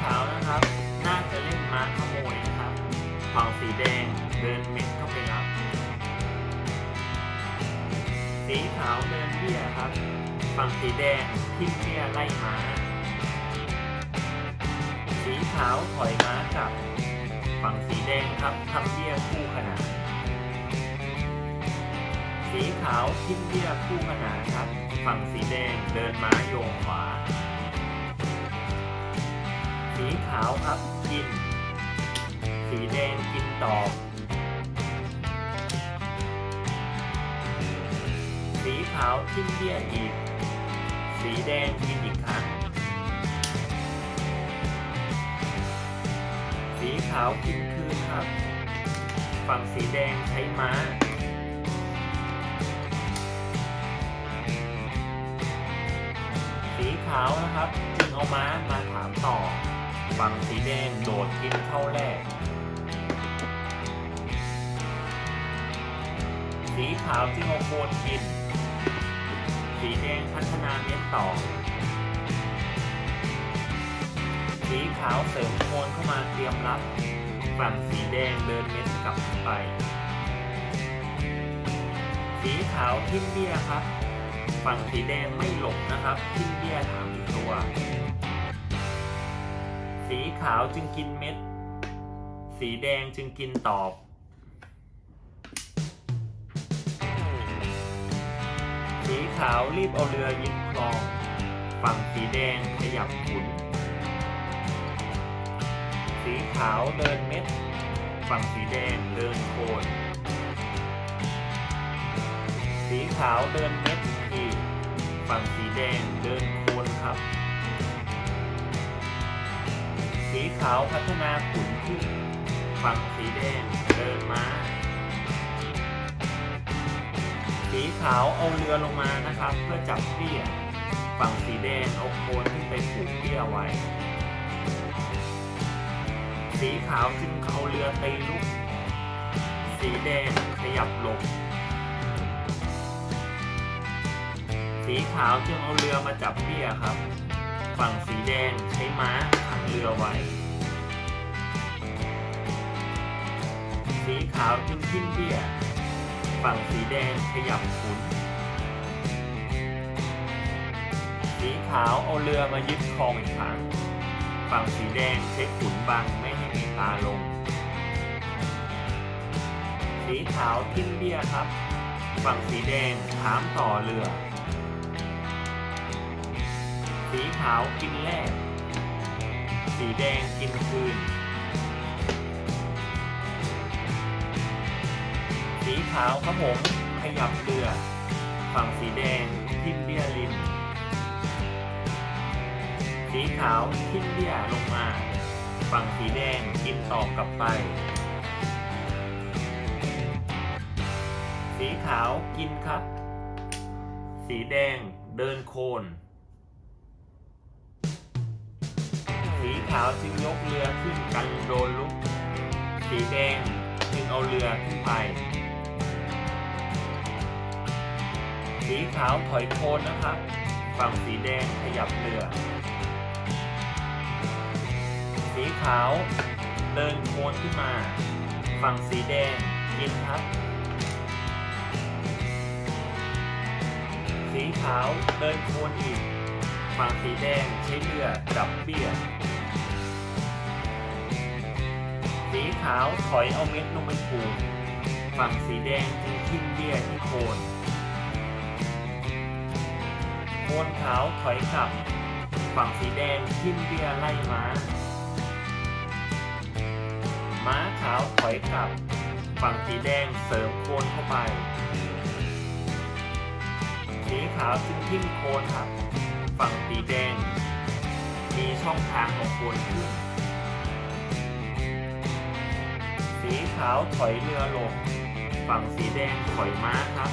ขาวนะครับ น่าจะเล่นม้าขโมยนะครับฝั่งสีแดงเดินเม็ดเข้าไปรับ สีขาวเดินเบี้ยครับ ฝั่งสีแดงทิ้งเบี้ยไล่ม้า สีขาวถอยม้ากลับ ฝั่งสีแดงครับทำเบี้ยคู่ขนาน สีขาวทิ้งเบี้ยคู่ขนานครับ ฝั่งสีแดงเดินม้าโยงขวาาวครับกิน สีแดงกินตอบสีขาวทิ้งเบี้ยอีก สีแดงกินอีกครั้ง สีขาวกินคืนครับ ฝั่งสีแดงใช้ม้าสีขาวนะครับ จึงเอาม้ามาถามต่อ ฝั่งสีแดงโดดกินเข้าแรก สีขาวจึงเอาโคนกิน สีแดงพัฒนาเม็ดต่อ สีขาวเสริมโคนเข้ามาเตรียมรับ ฝั่งสีแดงเดินเม็ดกลับไป สีขาวทิ้งเบี้ยครับ ฝั่งสีแดงไม่หลบนะครับทิ้งเบี้ยถามตัว สีขาวจึงกินเม็ด สีแดงจึงกินตอบ สีขาวรีบเอาเรือยึดคลอง ฝั่งสีแดงขยับหมุน สีขาวเดินเม็ด ฝั่งสีแดงเดินโคน สีขาวเดินเม็ดอีก ฝั่งสีแดงเดินโคนครับ สีขาวพัฒนาขุนขึ้นฝั่งสีแดงเดินม้าสีขาวเอาเรือลงมานะครับ เพื่อจับเบี้ย ฝั่งสีแดงเอาโคนขึ้นไปผูกเบี้ยไว้ สีขาวจึงเอาเรือตีลุก สีแดงขยับหลบสีขาวจึงเอาเรือมาจับเบี้ยครับ ฝั่งสีแดงใช้ม้า ลือไว้ สีขาวจึงทิ้งเบี้ย ฝั่งสีแดงขยับขุน สีขาวเอาเรือมายึดครองอีกครั้ง ฝั่งสีแดงใช้ขุนบังไม่ให้มีตาลง สีขาวทิ้งเบี้ยครับ ฝั่งสีแดงถามต่อเรือ สีขาวกินแรก สีแดงกินคืน สีขาวครับผมขยับเรือ ฝั่งสีแดงทิ่มเบี้ยริมสีขาวทิ่มเบี้ยลงมา ฝั่งสีแดงกินต่อกลับไป สีขาวกินครับ สีแดงเดินโคน สีขาวจึงยกเรือขึ้นกันโดนลุก สีแดงจึงเอาเรือขึ้นไป สีขาวถอยโคนนะครับ ฝั่งสีแดงขยับเรือ สีขาวเดินโคนขึ้นมา ฝั่งสีแดงกินครับ สีขาวเดินโคนอีกฝั่งสีแดงใช้เรือจับเบี้ย ขาวถอยเอาเม็ดลงไปผูกฝั่งสีแดงจึงทิ้งเบี้ยที่โคนโคนขาวถอยกลับ ฝั่งสีแดงทิ้งเบี้ยไล่ม้า ม้าขาวถอยกลับ ฝั่งสีแดงเสริมโคนเข้าไป สีขาวจึงทิ้งโคนครับ ฝั่งสีแดง มีช่องทางของโคนขึ้น สีขาวถอยเรือลง ฝั่งสีแดงถอยม้าครับ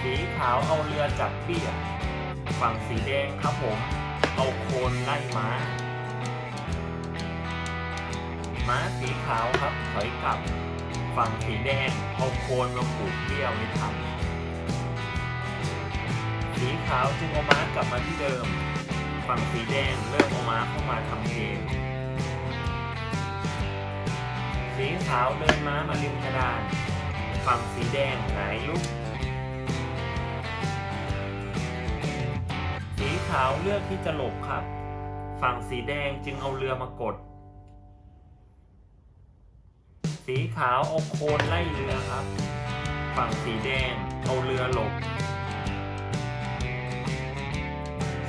สีขาวเอาเรือจับเบี้ย ฝั่งสีแดงครับผม เอาโคนไล่ม้า ม้าสีขาวครับถอยกลับ ฝั่งสีแดงเอาโคนมาผูกเบี้ยวไว้ทำสีขาวจึงเอาม้ากลับมาที่เดิม ฝั่งสีแดงเริ่มเอาม้าเข้ามาทำเกม สีขาวเดินม้ามาริมกระดานฝั่งสีแดงหายลุกสีขาวเลือกที่จะหลบครับ ฝั่งสีแดงจึงเอาเรือมากด สีขาวเอาโคนไล่เรือครับ ฝั่งสีแดงเอาเรือหลบ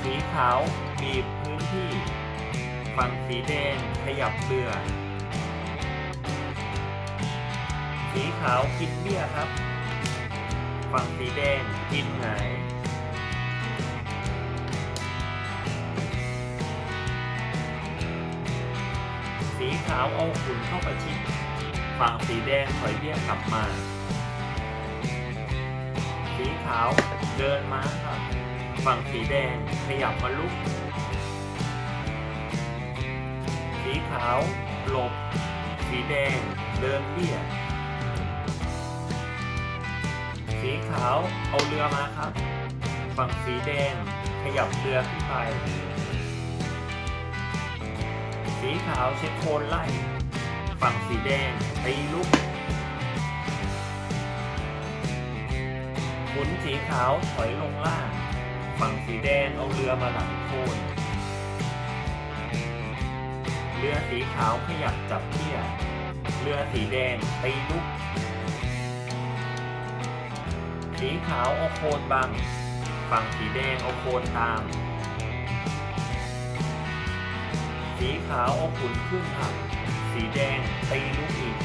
สีขาวบีบพื้นที่ ฝั่งสีแดงขยับเรือ สีขาวกินเบี้ยครับ ฝั่งสีแดงกินหงายสีขาวเอาขุนเข้าประชิดฝั่งสีแดงถอยเบี้ยกลับมา สีขาวเดินมาครับ ฝั่งสีแดงขยับมาลุก สีขาวหลบ สีแดงเดินเบี้ย สีขาวเอาเรือมาครับ ฝั่งสีแดงขยับเรือขึ้นไป สีขาวเช็ดโคนไล่ ฝั่งสีแดงตีลุกหมุนสีขาวถอยลงล่าง ฝั่งสีแดงเอาเรือมาหลังโคนเรือสีขาวขยับจับเที่ยเรือสีแดงตีลุก สีขาวเอาโคนบัง ฝั่งสีแดงเอาโคนตาม สีขาวเอาขุนขึ้นหัก สีแดงตีลุกอีก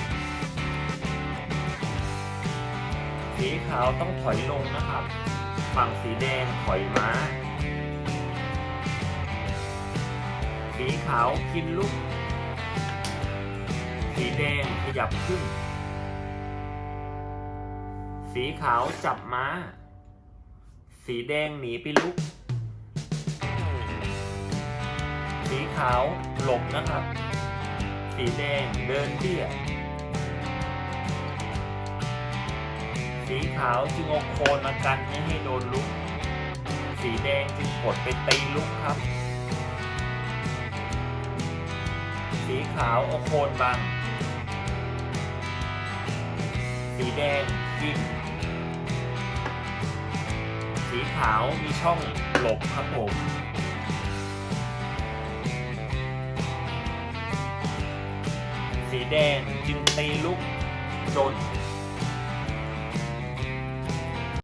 สีขาวต้องถอยลงนะครับ ฝั่งสีแดงถอยม้า สีขาวกินลุกสีแดงขยับขึ้น สีขาวจับม้า สีแดงหนีไปลุก สีขาวหลบนะครับ สีแดงเดินเบี้ย สีขาวจึงอาโคนมากันไม่ให้โดนลุก สีแดงจึงกดไปตีลุกครับ สีขาวอาโคนบัง สีแดงกิน สีขาวมีช่องหลบครับผมสีแดงจึงตีลุกจน